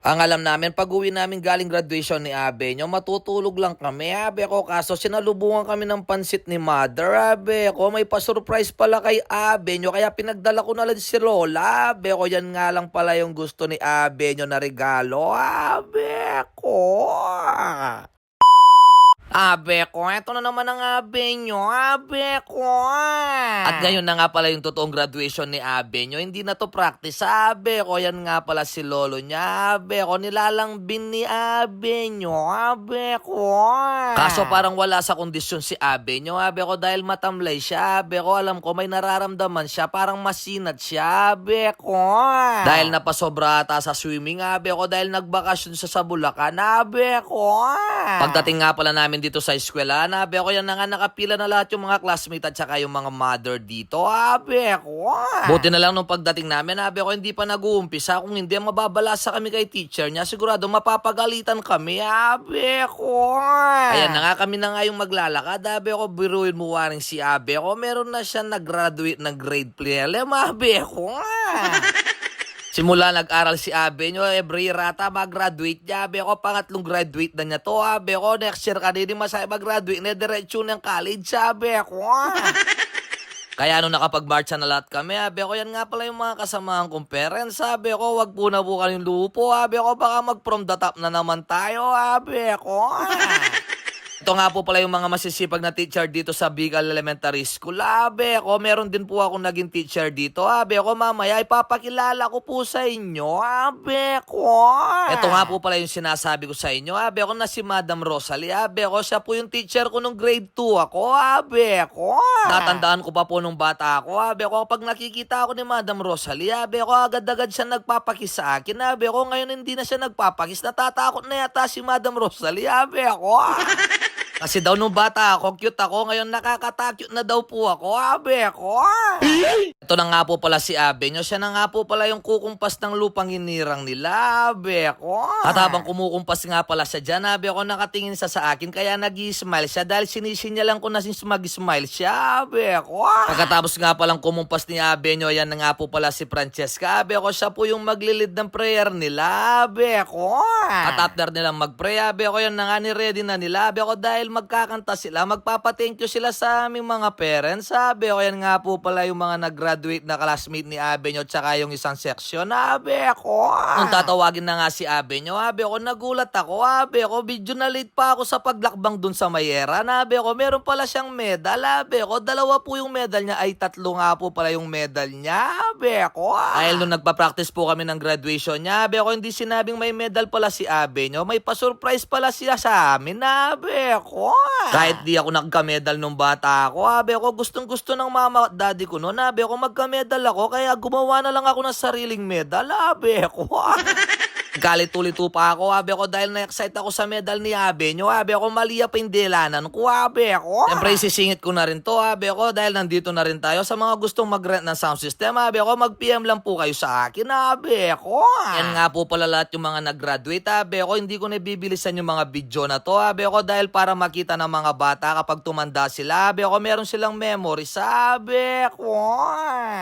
Ang alam namin, pag uwi namin galing graduation ni Abe, nyo, matutulog lang kami, Abe ko. Kaso sinalubungan kami ng pansit ni Mother, Abe ko. May pa-surprise pala kay Abe nyo, kaya pinagdala ko na lang si Lola, Abe ko. Yan nga lang pala yung gusto ni Abe nyo na regalo, Abe ko. Abe ko, eto na naman ang abe nyo, abe ko. At ngayon na nga pala yung totoong graduation ni abe nyo, hindi na to practice, abe ko. Yan nga pala si lolo niya, abe ko. Nilalambin ni abe nyo, abe ko. Kaso parang wala sa kondisyon si abe nyo, abe ko, dahil matamlay siya, abe ko. Alam ko may nararamdaman siya, parang masinat siya, abe ko. Dahil napasobra ata sa swimming, abe ko, dahil nagbakasyon siya sa Bulacan, abe ko. Pagdating nga pala namin dito sa eskwela, nabi ako yan na nga nakapila na lahat yung mga classmate at saka yung mga mother dito. Abe ko. Buti na lang nung pagdating namin, nabi ako hindi pa nag-uumpisa. Kung hindi, mababalasa kami kay teacher niya. Sigurado mapapagalitan kami. Abe ko. Ayan na nga kami na nga yung maglalakad. Abe ko, biruin mo waring si Abe ko. Meron na siya nag-graduate ng grade prelim. Abe ko. Simula nag-aral si Abe nyo, every year ata mag-graduate niya. Abe ko, pangatlong graduate na niya to. Abe ko, next year kanini masaya mag-graduate na diretso ng college. Abe ko. Kaya nung nakapag-marcha na lahat kami, abe ko, yan nga pala yung mga kasamahan kong parents. Sabi ko, wag po na po kayong lupo. Abe ko, baka mag from the top na naman tayo. Abe ko. Ito nga po pala yung mga masisipag na teacher dito sa Bigal Elementary School. Abe ko, meron din po ako naging teacher dito. Abe ko, mamaya ipapakilala ko po sa inyo. Abe ko. Ito nga po pala yung sinasabi ko sa inyo. Abe ko na si Madam Rosalie. Abe ko, siya po yung teacher ko nung grade 2 ako. Abe ko. Tatandaan ko pa po nung bata ako. Abe ko, pag nakikita ako ni Madam Rosalie, abe ko, agad-agad siya nagpapakis sa akin. Abe ko, ngayon hindi na siya nagpapakis. Natatakot na yata si Madam Rosalie. Abe ko. Kasi daw nung bata ako, cute ako. Ngayon nakakata-cute na daw po ako. Abe ko. Ito na nga po pala si Abe nyo. Siya na nga po pala yung kukumpas ng lupang hinirang nila. Abe ko. At habang kumukumpas nga pala siya dyan, Abe ko nakatingin siya sa akin. Kaya nag-smile siya dahil sinisinyalan ko na mag-smile siya. Abe ko. Pagkatapos nga palang kumumpas ni Abe nyo, yan na nga po pala si Francesca. Abe ko, siya po yung maglilid ng prayer nila. Abe ko. At after nilang mag-pray, Abe ko, yan na nga ni-ready na nila. Abe ko, dahil magkakanta sila, magpapa-thank you sila sa aming mga parents. Sabi ko, yan nga po pala yung mga nag-graduate na classmate ni Abe nyo tsaka yung isang section. Abe ko. Nung tatawagin na nga si Abe nyo, Abe ko, nagulat ako. Abe ko, video na late pa ako sa paglakbang dun sa Mayera. Abe ko, meron pala siyang medal. Abe ko, dalawa po yung medal niya. Ay, tatlo nga po pala yung medal niya. Abe ko. Dahil nung nagpa-practice po kami ng graduation niya, Abe ko, hindi sinabing may medal pala si Abe nyo. May pa-surprise pala siya sa amin. Abe ko. Kahit di ako nagka-medal nung bata ako, abe ko gustong gusto ng mama at daddy ko noon, abe ko magka-medal ako, kaya gumawa na lang ako ng sariling medal, abe ko. Galit ulito pa ako, abe ko, dahil na-excite ako sa medal ni abe nyo, abe ko, maliya pa yung ko, abe ko. Siyempre, sisingit ko na rin to, abe ko, dahil nandito na rin tayo sa mga gustong mag-rent ng sound system, abe ko, mag-PM lang po kayo sa akin, abe ko. Yan nga po pala lahat yung mga nag-graduate, abe ko, hindi ko nabibilisan yung mga video na to, abe ko, dahil para makita ng mga bata kapag tumanda sila, abe ko, meron silang memory, sabi ko.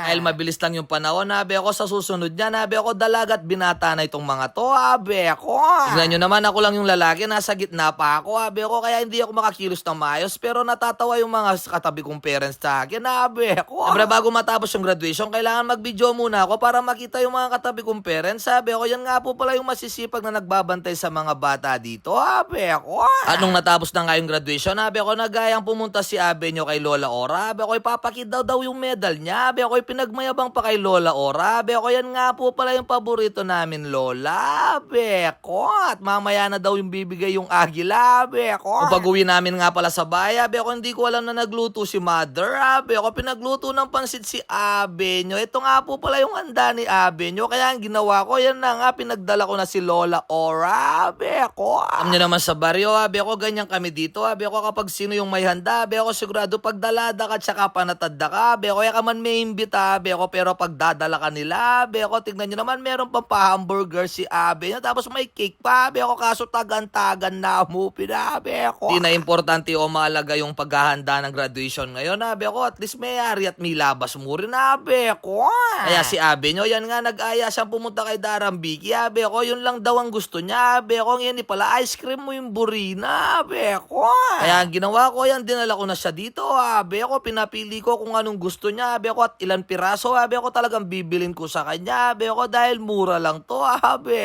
Dahil mabilis lang yung panahon, abe ko, sa susunod niya, abe ko, dalagat binata na itong mga to, abe ko. Tignan nyo naman, ako lang yung lalaki, nasa gitna pa ako, abe ko, kaya hindi ako makakilos ng maayos, pero natatawa yung mga katabi kong parents sa akin, abe ko. Siyempre, bago matapos yung graduation, kailangan mag-video muna ako para makita yung mga katabi kong parents, sabi ko, yan nga po pala yung masisipag na nagbabantay sa mga bata dito, abe ko. Anong natapos na nga yung graduation, abe ko, nagayang pumunta si abe nyo kay Lola Ora, abe ko, ipapakit daw daw yung medal niya, abe ko, pinagmayabang pa kay Lola Ora, abe ko, yan nga po pala yung paborito namin, Lola, abe ko, at mamaya na daw yung bibigay yung agila, abe ko. Kung pag-uwi namin nga pala sa bahay, abe ko, hindi ko alam na nagluto si mother, abe ko, pinagluto ng pansit si abe nyo, ito nga po pala yung handa ni abe nyo, kaya ang ginawa ko, yan na nga, pinagdala ko na si Lola Ora, abe ko. Alam nyo naman sa baryo, abe ko, ganyan kami dito, abe ko, kapag sino yung may handa, abe ko, sigurado pag dalada ka, tsaka panatad ka, abe ko, kaya ka man may imbita, abe ko, pero pag dadala ka nila, abe ko, tignan nyo naman, meron pa pa hamburger si abe nyo. Tapos may cake pa, abe ako. Kaso tagan-tagan na mo, pinabe ako. Di na importante o mahalaga yung paghahanda ng graduation ngayon, abe ako. At least may ari at may labas mo rin, abe ako. Kaya si abe nyo, yan nga nag-aya siyang pumunta kay Darambiki, abe ako. Yun lang daw ang gusto niya, abe ako. Ngayon, pala ice cream mo yung burina, abe ako. Kaya ang ginawa ko, yan, dinala ko na siya dito, abe ako. Pinapili ko kung anong gusto niya, abe ako. At ilan piraso, abe ako talagang bibilin ko sa kanya, abe ako. Dahil mura lang to,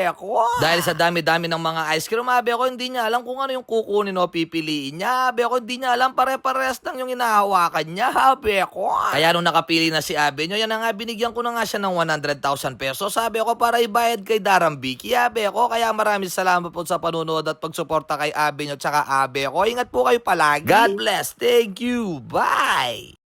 abe ako. Dahil sa dami-dami ng mga ice cream, abe ako, hindi niya alam kung ano yung kukunin o pipiliin niya, abe ako. Hindi niya alam, pare-pares lang yung inahawakan niya, abe ako. Kaya nung nakapili na si abe nyo, yan na nga, binigyan ko na nga siya ng 100,000 pesos, sabi ako, para ibayad kay Darambiki, abe ako. Kaya maraming salamat po sa panunood at pagsuporta kay abe nyo, tsaka abe ako. Ingat po kayo palagi. God bless. Thank you. Bye.